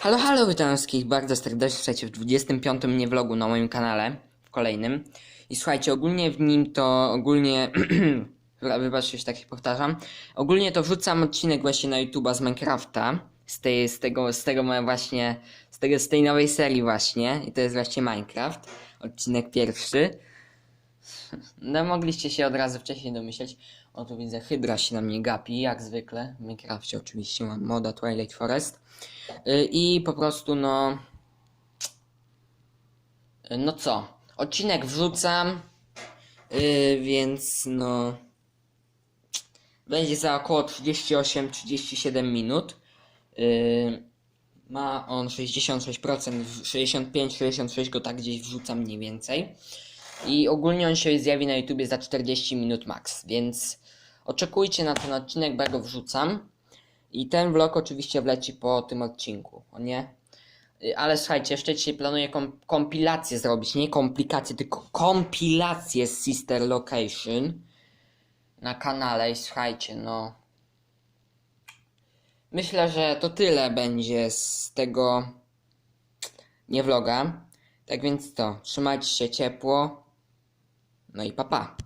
Halo, halo, witam wszystkich bardzo serdecznie, słuchajcie, w 25 mnie vlogu na moim kanale, w kolejnym. I słuchajcie, ogólnie w nim to, ogólnie, wybaczcie, że się tak powtarzam, ogólnie to wrzucam odcinek właśnie na YouTube'a z Minecrafta, z, tej, z tego, z tego właśnie, z, tego, z tej nowej serii właśnie, i to jest właśnie Minecraft, odcinek pierwszy. No mogliście się od razu wcześniej domyśleć. O tu widzę, Hydra się na mnie gapi, jak zwykle. W Minecrafcie oczywiście mam moda Twilight Forest. Y, I po prostu no... No co? Odcinek wrzucam, y, więc no... Będzie za około 38-37 minut. Y, Ma on 66%, w 65-66 go tak gdzieś wrzucam mniej więcej. I ogólnie on się zjawi na YouTubie za 40 minut max, więc oczekujcie na ten odcinek, bo ja go wrzucam. I ten vlog oczywiście wleci po tym odcinku, o nie? Y, Ale słuchajcie, jeszcze dzisiaj planuję kom kompilację zrobić, nie komplikację, tylko kompilację z Sister Location na kanale i słuchajcie, no... Myślę, że to tyle będzie z tego nie vloga. Tak więc to, trzymajcie się ciepło. No i papa. Pa.